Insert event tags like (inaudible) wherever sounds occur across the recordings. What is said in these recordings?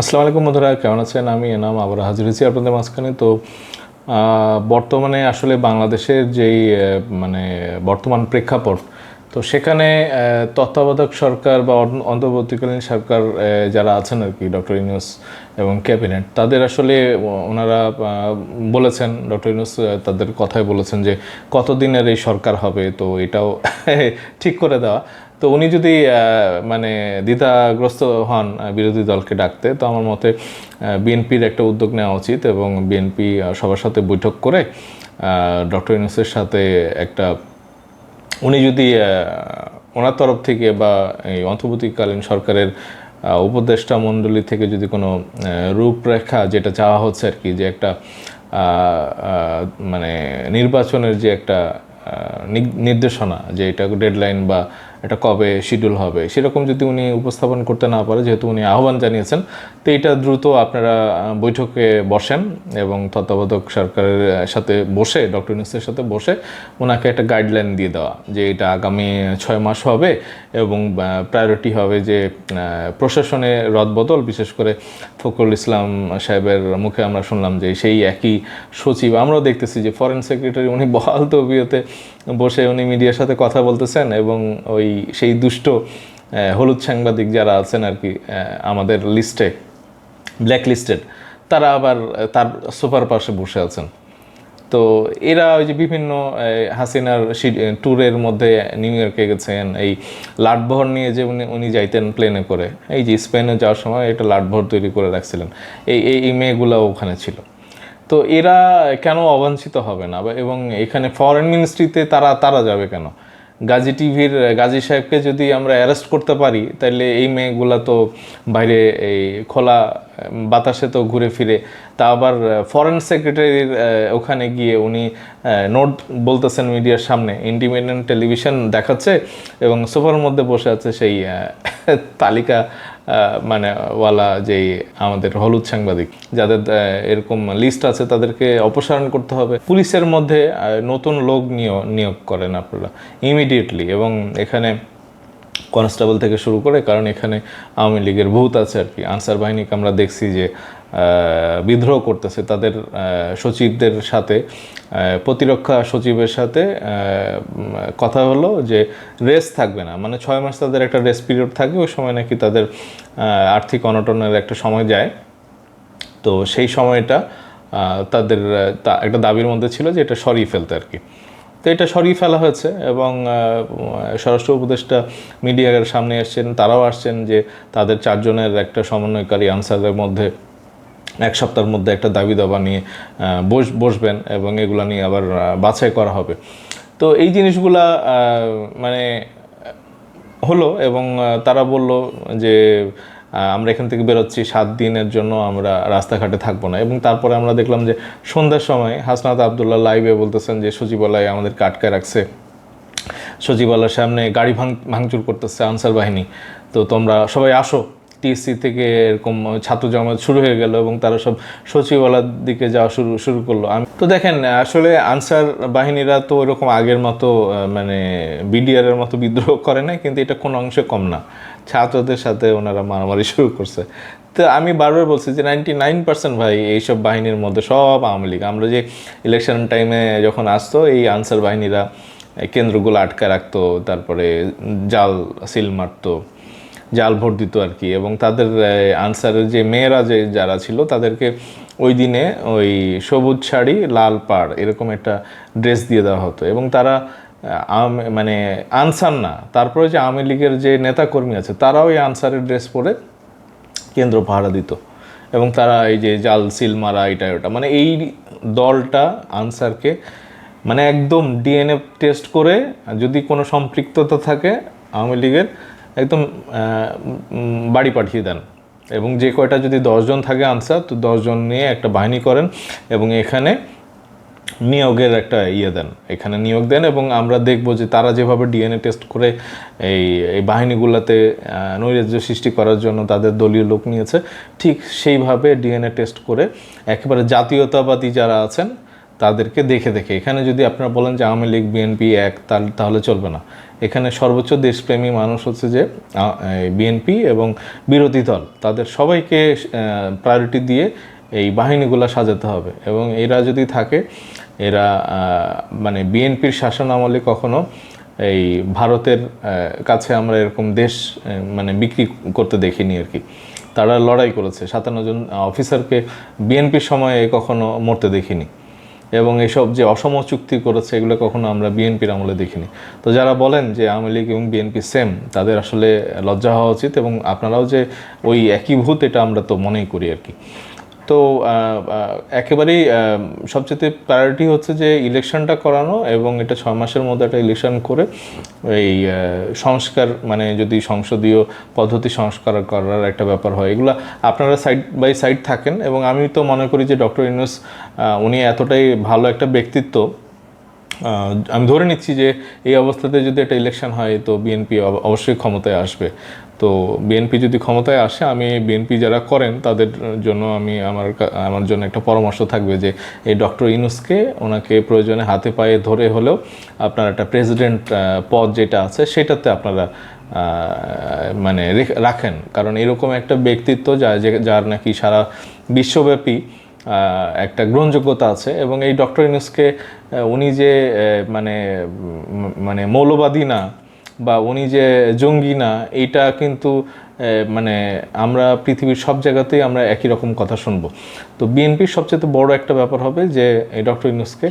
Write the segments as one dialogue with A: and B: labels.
A: আসসালামু আলাইকুম বন্ধুরা, কেমন আছেন? আমি এনাম আবার হাজির হয়েছি আপনাদের মাঝখানে। তো বর্তমানে আসলে বাংলাদেশের যেই মানে বর্তমান প্রেক্ষাপট, তো সেখানে তত্ত্বাবধায়ক সরকার বা অন্তর্বর্তীকালীন সরকার যারা আছেন আর কি, ডক্টর ইউনুস এবং ক্যাবিনেট, তাদের আসলে, ওনারা বলেছেন, ডক্টর ইউনুস তাদের কথায় বলেছেন যে কতদিনের এই সরকার হবে, তো এটাও (laughs) ঠিক করে দেওয়া। তো উনি যদি মানে দ্বিধাগ্রস্ত হন বিরোধী দলকে ডাকতে, তো আমার মতে বিএনপির একটা উদ্যোগ নেওয়া উচিত এবং বিএনপি সবার সাথে বৈঠক করে ডক্টর ইউনুসের সাথে একটা, উনি যদি ওনার তরফ থেকে বা এই অন্তর্বর্তীকালীন সরকারের উপদেষ্টা মণ্ডলী থেকে যদি কোনো রূপরেখা যেটা চাওয়া হচ্ছে আর কি, যে একটা মানে নির্বাচনের যে একটা নির্দেশনা, যে এটা ডেডলাইন বা এটা কবে শিডিউল হবে? সেরকম যদি উনি উপস্থাপন করতে না পারে, যেহেতু উনি আহ্বান জানিয়েছেন, তো এটা দ্রুত আপনারা বৈঠকে বসেন এবং তত্ত্বাবধায়ক সরকারের সাথে বসে, ডক্টর ইউনুসের সাথে বসে ওনাকে একটা গাইডলাইন দিয়ে দেওয়া যে এটা আগামী ছয় মাস হবে এবং প্রায়োরিটি হবে যে প্রশাসনে রদবদল, বিশেষ করে ফখরুল ইসলাম সাহেবের মুখে আমরা শুনলাম যে সেই একই সচিব। আমরাও দেখতেছি যে ফরেন সেক্রেটারি উনি বহাল তবিয়তে বসে উনি মিডিয়ার সাথে কথা বলতেছেন এবং ওই সেই দুষ্ট হলুদ সাংবাদিক যারা আছেন আর কি আমাদের লিস্টে ব্ল্যাক লিস্টেড তারা আবার তার সুপার পাশে বসে আছেন। তো এরা ওই যে বিভিন্ন হাসিনার ট্যুরের মধ্যে নিউ ইয়র্কে গেছেন, এই লাটভর নিয়ে যে উনি উনি যাইতেন প্লেনে করে, এই যে স্পেনে যাওয়ার সময় একটা লাটভর তৈরি করে রাখছিলেন, এই এই মেয়েগুলো ওখানে ছিল। তো এরা কেন অবাঞ্ছিত হবে না? এবং এখানে ফরেন মিনিস্ট্রিতে তারা তারা যাবে কেন? গাজী টিভির, গাজী সাহেবকে যদি আমরা অ্যারেস্ট করতে পারি তাহলে এই মেয়েগুলা তো বাইরে এই খোলা বাতাসে তো ঘুরে ফিরে। তা আবার ফরেন সেক্রেটারির ওখানে গিয়ে উনি নোট বলতেছেন মিডিয়ার সামনে ইন্ডিপেন্ডেন্ট টেলিভিশন দেখাচ্ছে এবং সোফার মধ্যে বসে আছে সেই (laughs) তালিকা মানে ওয়ালা যেই আমাদের হলুদ সাংবাদিক, যাদের এরকম লিস্ট আছে তাদেরকে অপসারণ করতে হবে। পুলিশের মধ্যে নতুন লোক নিয়োগ নিয়োগ করেন আপনারা ইমিডিয়েটলি এবং এখানে কনস্টেবল থেকে শুরু করে, কারণ এখানে আওয়ামী লীগের ভূত আছে আর কি। আনসার বাহিনীকে আমরা দেখছি যে বিদ্রোহ করতেছে তাদের সচিবদের সাথে। প্রতিরক্ষা সচিবের সাথে কথা হলো যে রেস্ট থাকবে না। মানে ছয় মাস তাদের একটা রেস্ট পিরিয়ড থাকে, ওই সময় নাকি তাদের আর্থিক অনটনের একটা সময় যায়। তো সেই সময়টা তাদের একটা দাবির মধ্যে ছিল যে এটা সরিয়ে ফেলতে আর কি। তো এটা সরিয়ে ফেলা হয়েছে এবং স্বরাষ্ট্র উপদেষ্টা মিডিয়ার সামনে এসছেন, তারাও আসছেন যে তাদের চারজনের একটা সমন্বয়কারী আনসারের মধ্যে এক সপ্তাহের মধ্যে একটা দাবি দাবা নিয়ে বস, বসবেন এবং এগুলো নিয়ে আবার বাছাই করা হবে। তো এই জিনিসগুলা মানে হলো এবং তারা বলল যে আমরা এখান থেকে বেরোচ্ছি, সাত দিনের জন্য আমরা রাস্তাঘাটে থাকব না। এবং তারপরে আমরা দেখলাম যে, সন্ধ্যার সময় হাসনাত আবদুল্লাহ লাইভে বলতেছেন যে, সচিবালয় আমাদেরকে আটকে রাখছে। সচিবালয়ের সামনে গাড়ি ভাঙ, ভাঙচুর করতেছে আনসার বাহিনী। তো তোমরা সবাই আসো টিএসসি থেকে এরকম ছাত্র জমায়েত শুরু হয়ে গেল এবং তারা সব সচিবালয়ের দিকে যাওয়া শুরু শুরু করল। আমি তো দেখেন, আসলে আনসার বাহিনীরা তো ওইরকম আগের মতো মানে বিডিআর এর মতো বিদ্রোহ করে না কিন্তু এটা কোনো অংশে কম না। ছাত্রদের সাথে ওনারা মারামারি (laughs) শুরু করছে। তো আমি বারবার বলছি যে নাইনটি নাইন পার্সেন্ট ভাই, এইসব বাহিনীর মধ্যে সব আওয়ামী লীগ। আমরা যে ইলেকশন টাইমে যখন আসতো, এই আনসার বাহিনীরা কেন্দ্রগুলো আটকে রাখতো, তারপরে জাল, সিল মারতো। জাল ভোট দিত আর কি। এবং তাদের আনসারের যে মেয়েরা যে যারা ছিল, তাদেরকে ওই দিনে ওই সবুজ শাড়ি, লাল পাড় এরকম একটা ড্রেস দিয়ে দেওয়া হতো। এবং তারা মানে আনসার না, তারপরে যে আওয়ামী লীগের যে নেতাকর্মী আছে, তারাও এই আনসারের ড্রেস পরে কেন্দ্র পাহারা দিত। এবং তারা এই যে জাল, সিল মারা, এটা, ওটা মানে এই দলটা আনসারকে মানে একদম ডিএনএ টেস্ট করে যদি কোনো সম্পৃক্ততা থাকে আওয়ামী লীগের একদম বাড়ি পাঠিয়ে দেন। এবং যে কয়টা যদি দশজন থাকে আনসার, তো দশজন নিয়ে একটা বাহিনী করেন এবং এখানে নিয়োগের একটা ইয়ে দেন। এখানে নিয়োগ দেন এবং আমরা দেখব যে তারা যেভাবে ডিএনএ টেস্ট করে এই এই বাহিনীগুলোতে নৈরাজ্য সৃষ্টি করার জন্য তাদের দলীয় লোক নিয়েছে, ঠিক সেইভাবে ডিএনএ টেস্ট করে একেবারে জাতীয়তাবাদী যারা আছেন তাদেরকে দেখে দেখে। এখানে যদি আপনারা বলেন যে আওয়ামী লীগ, বিএনপি এক তাহলে চলবে না। এখানে সর্বোচ্চ দেশপ্রেমী মানুষ হচ্ছে যে বিএনপি এবং বিরোধী দল। তাদের সবাইকে প্রায়োরিটি দিয়ে এই বাহিনীগুলো সাজাতে হবে। এবং এরা যদি থাকে, এরা মানে বিএনপির শাসন আমলে কখনো এই ভারতের কাছে আমরা এরকম দেশ মানে বিক্রি করতে দেখিনি আর কি। তারা লড়াই করেছে। সাতান্ন জন অফিসারকে বিএনপির সময়ে কখনো মরতে দেখিনি। এবং এসব যে অসম চুক্তি করেছে, এগুলো কখনো আমরা বিএনপির আমলে দেখিনি। তো যারা বলেন যে আওয়ামী লীগ এবং বিএনপি সেম তাদের আসলে লজ্জা হওয়া উচিত এবং আপনারাও যে ওই একীভূত এটা আমরা তো মনেই করি আর কি। তো একেবারেই সবচেয়ে প্রায়োরিটি হচ্ছে যে ইলেকশনটা করানো এবং এটা ছয় মাসের মধ্যে একটা ইলেকশন করে এই সংস্কার মানে যদি সংসদীয় পদ্ধতি সংস্কার করার একটা ব্যাপার হয়। এগুলো আপনারা সাইড বাই সাইড থাকেন এবং আমি তো মনে করি যে ডক্টর ইউনুস উনি এতটাই ভালো একটা ব্যক্তিত্ব। আমি ধরে নিচ্ছি যে এই অবস্থাতে যদি একটা ইলেকশন হয় তো বিএনপি অবশ্যই ক্ষমতায় আসবে। তো বিএনপি যদি ক্ষমতায় আসে আমি বিএনপি যারা করেন তাদের জন্য আমি আমার আমার জন্য একটা পরামর্শ থাকবে যে এই ডক্টর ইনুসকে ওনাকে প্রয়োজনে হাতে পায়ে ধরে হলেও আপনার একটা প্রেসিডেন্ট পদ যেটা আছে সেটাতে আপনারা মানে রেখ- রাখেন। কারণ এরকম একটা ব্যক্তিত্ব যা যার নাকি সারা বিশ্বব্যাপী একটা গ্রহণযোগ্যতা আছে এবং এই ডক্টর ইউনুসকে আহ, উনি যে মানে মানে মৌলবাদী না বা উনি যে জঙ্গি না এটা কিন্তু মানে আমরা পৃথিবীর সব জায়গাতেই আমরা একই রকম কথা শুনব। তো বিএনপির সবচেয়ে বড় একটা ব্যাপার হবে যে ডক্টর ইউনুসকে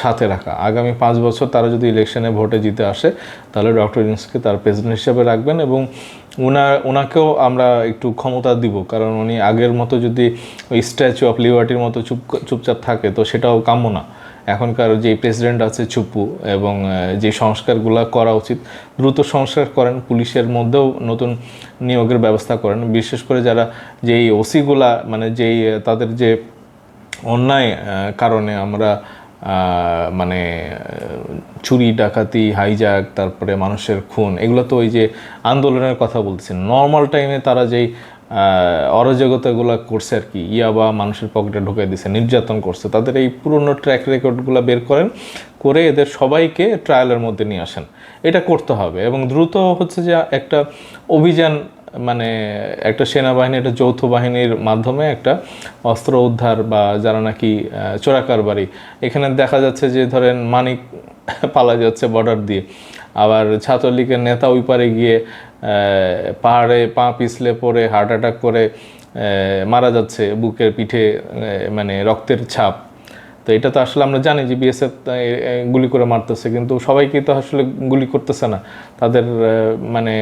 A: সাথে রাখা। আগামী পাঁচ বছর তারা যদি ইলেকশনে ভোটে জিতে আসে, তাহলে ডক্টর ইউনুসকে তার প্রেসিডেন্ট হিসেবে রাখবেন এবং ওনার ওনাকেও আমরা একটু ক্ষমতা দিব। কারণ উনি আগের মতো যদি ওই স্ট্যাচু অফ লিবার্টির মতো চুপ, চুপচাপ থাকে, তো সেটাও কাম্য না। এখনকার যে প্রেসিডেন্ট আছে চুপু এবং যে সংস্কারগুলো করা উচিত, দ্রুত সংস্কার করেন, পুলিশের মধ্যেও নতুন নিয়োগের ব্যবস্থা করেন। বিশেষ করে যারা যেই ওসিগুলা মানে যেই তাদের যে অন্যায় কারণে আমরা মানে চুরি, ডাকাতি হাইজাক তারপরে মানুষের খুন, এগুলো তো ওই যে আন্দোলনের কথা বলতেছেন। নর্মাল টাইমে তারা যেই অরাজকতাগুলো করছে আর কি। ইয়াবা মানুষের পকেটে ঢুকাই দিছে, নির্যাতন করছে। তাদের এই পুরনো ট্র্যাক রেকর্ডগুলো বের করেন, করে এদের সবাইকে ট্রায়ালের মধ্যে নিয়ে আসেন। এটা করতে হবে এবং দ্রুত হচ্ছে যে একটা অভিযান মানে একটা সেনাবাহিনী, একটা যৌথ বাহিনীর মাধ্যমে একটা অস্ত্র উদ্ধার বা যারা নাকি চোরাকারবারি, এখানে দেখা যাচ্ছে যে ধরেন মানিক পালা যাচ্ছে বর্ডার দিয়ে। আবার ছাত্রলীগের নেতা ওই পারে গিয়ে পাহাড়ে পা পিছলে পড়ে হার্ট অ্যাটাক করে মারা যাচ্ছে বুকের পিঠে মানে রক্তের ছাপ। তো এটা তো আসলে আমরা জানি যে বিএসএফ গুলি করে মারতেছে, কিন্তু সবাইকে তো আসলে গুলি করতেছে না। তাদের মানে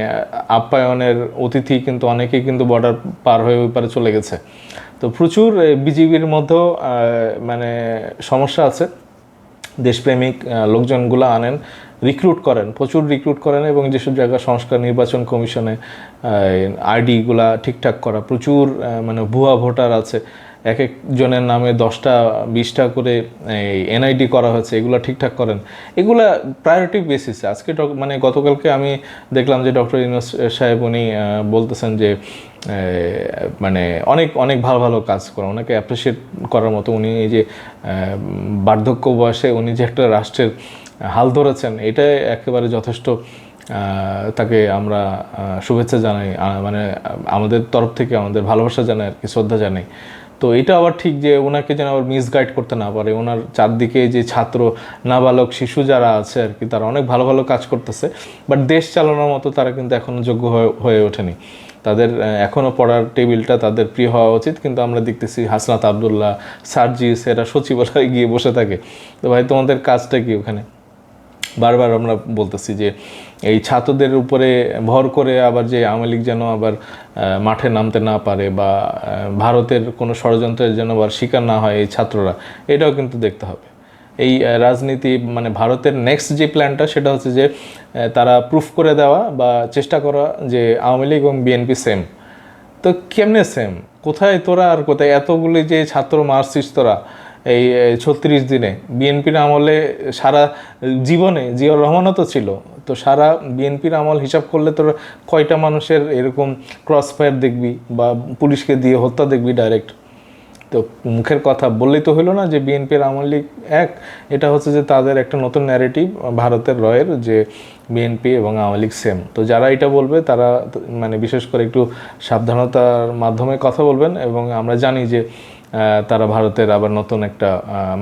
A: আপ্যায়নের অতিথি কিন্তু অনেকেই কিন্তু বর্ডার পার হয়ে ওই পারে চলে গেছে। তো প্রচুর বিজিবির মধ্যেও মানে সমস্যা আছে। দেশপ্রেমিক লোকজনগুলো আনেন। রিক্রুট করেন, প্রচুর রিক্রুট করেন এবং যেসব জায়গা সংস্কার নির্বাচন কমিশনে আইডিগুলা ঠিকঠাক করা, প্রচুর মানে ভুয়া ভোটার আছে। এক একজনের নামে দশটা, বিশটা করে এনআইডি করা হয়েছে, এগুলো ঠিকঠাক করেন। এগুলা প্রায়োরিটি বেসিসে আজকে মানে গতকালকে আমি দেখলাম যে ডক্টর ইউনুস সাহেব উনি বলতেছেন যে মানে অনেক অনেক ভালো ভালো কাজ করেন। ওনাকে অ্যাপ্রিসিয়েট করার মতো উনি এই যে বার্ধক্য বয়সে উনি যে একটা রাষ্ট্রের হাল ধরেছেন এটা একেবারে যথেষ্ট তাকে আমরা শুভেচ্ছা জানাই মানে আমাদের তরফ থেকে, আমাদের ভালোবাসা জানাই, আর কি শ্রদ্ধা জানাই। তো এটা আবার ঠিক যে ওনাকে যেন আবার মিসগাইড করতে না পারে, ওনার চারদিকে যে ছাত্র, নাবালক, শিশু যারা আছে, আর কি, তারা অনেক ভালো ভালো কাজ করতেছে বাট দেশ চালানোর মতো তারা কিন্তু এখনও যোগ্য হয়ে ওঠেনি। তাদের এখনও পড়ার টেবিলটা তাদের প্রিয় হওয়া উচিত, কিন্তু আমরা দেখতেছি হাসনাত আবদুল্লাহ, সার্জিস, এরা সচিবালয়ে গিয়ে বসে থাকে। তো ভাই, তোমাদের কাজটা কি ওখানে? বারবার আমরা বলতেছি যে এই ছাত্রদের উপরে ভর করে আবার যে আওয়ামী লীগ যেন আবার মাঠে নামতে না পারে বা ভারতের কোনো ষড়যন্ত্রের যেন আবার শিকার না হয় এই ছাত্ররা, এটাও কিন্তু দেখতে হবে। এই রাজনীতি মানে ভারতের নেক্সট যে প্ল্যানটা সেটা হচ্ছে যে তারা প্রুফ করে দেওয়া বা চেষ্টা করা যে আওয়ামী লীগ এবং বিএনপি সেম তো কেমনে সেম কোথায় তোরা আর কোথায়? এতগুলি যে ছাত্র মারছিস তোরা এই ছত্রিশ দিনে। বিএনপির আমলে সারা জীবনে জিয়াউর রহমানও তো ছিল, তো সারা বিএনপির আমল হিসাব করলে তোর কয়টা মানুষের এরকম ক্রস ফায়ার দেখবি বা পুলিশকে দিয়ে হত্যা দেখবি ডাইরেক্ট তো মুখের কথা বললেই তো হলো না যে বিএনপির আওয়ামী লীগ এক। এটা হচ্ছে যে তাদের একটা নতুন ন্যারেটিভ ভারতের রয়ের যে বিএনপি এবং আওয়ামী লীগ সেম তো যারা এটা বলবে তারা মানে বিশেষ করে একটু সাবধানতার মাধ্যমে কথা বলবেন এবং আমরা জানি যে তারা ভারতের আবার নতুন একটা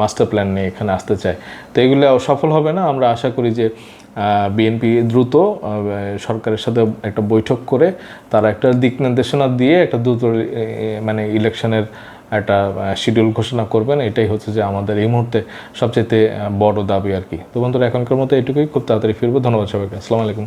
A: মাস্টার প্ল্যান নিয়ে এখানে আসতে চায়। তো এগুলো সফল হবে না? আমরা আশা করি যে বিএনপি দ্রুত সরকারের সাথে একটা বৈঠক করে তারা একটা দিক নির্দেশনা দিয়ে একটা দ্রুত মানে ইলেকশনের একটা শিডিউল ঘোষণা করবেন। এটাই হচ্ছে যে আমাদের এই মুহূর্তে সবচেয়ে বড় দাবি আর কি। তো বন্ধুরা, এখনকার মতো এটুকুই। খুব তাড়াতাড়ি ফিরবো। ধন্যবাদ সবাইকে। আসসালামু আলাইকুম।